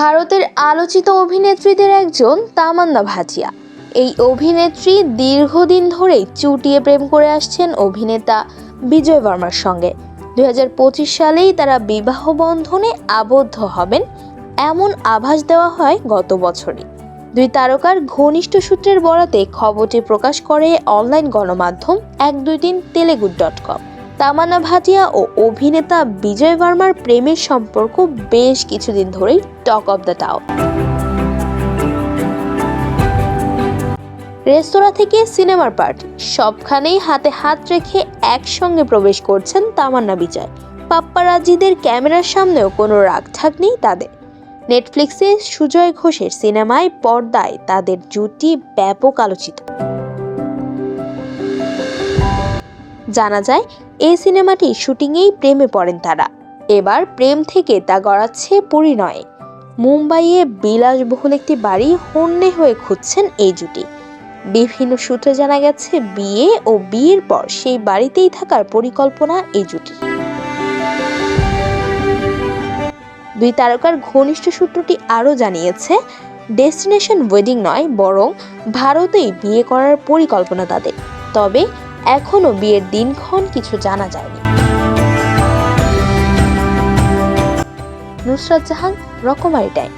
ভারতের আলোচিত অভিনেত্রীদের একজন তামান্না ভাটিয়া। এই অভিনেত্রী দীর্ঘদিন ধরেই চুটিয়ে প্রেম করে আসছেন অভিনেতা বিজয় বর্মার সঙ্গে। দুই হাজার পঁচিশ সালেই তারা বিবাহ বন্ধনে আবদ্ধ হবেন, এমন আভাস দেওয়া হয় গত বছরই। দুই তারকার ঘনিষ্ঠ সূত্রের বরাতে খবরটি প্রকাশ করে অনলাইন গণমাধ্যম এক দুই তিন তেলেগু ডট কম। তামান্না ভাটিয়া ও অভিনেতা বিজয় ভার্মার প্রেমের সম্পর্ক বেশ কিছুদিন ধরেই টক অব দ্য টাউন রেস্তোরাঁ থেকে সিনেমার পার্ট, সবখানেই হাতে হাত রেখে একসঙ্গে প্রবেশ করছেন তামান্না বিজয়। পাপ্পারাজিদের ক্যামেরার সামনেও কোনো রাগঠাক নেই তাদের। নেটফ্লিক্সে সুজয় ঘোষের সিনেমায় পর্দায় তাদের জুটি ব্যাপক আলোচিত। জানা যায়, এই সিনেমাটি শুটিংয়েই প্রেমে পড়েন তারা। এবার প্রেম থেকে তা গড়াচ্ছে পরিণয়ে। মুম্বাইয়ে বিলাসবহুল একটি বাড়ি হন্যে হয়ে খুঁজছেন এই জুটি। বিভিন্ন সূত্রে জানা গেছে, বিয়ে ও বিয়ের পর সেই বাড়িতেই থাকার পরিকল্পনা এই জুটির দুই তারকার ঘনিষ্ঠ সূত্রটি আরও জানিয়েছে, ডেস্টিনেশন ওয়েডিং নয়, বরং ভারতেই বিয়ে করার পরিকল্পনা তাদের। তবে এখনও বিয়ের দিনক্ষণ কিছু জানা যায়নি। নুসরাত জাহান রকমারি টাইম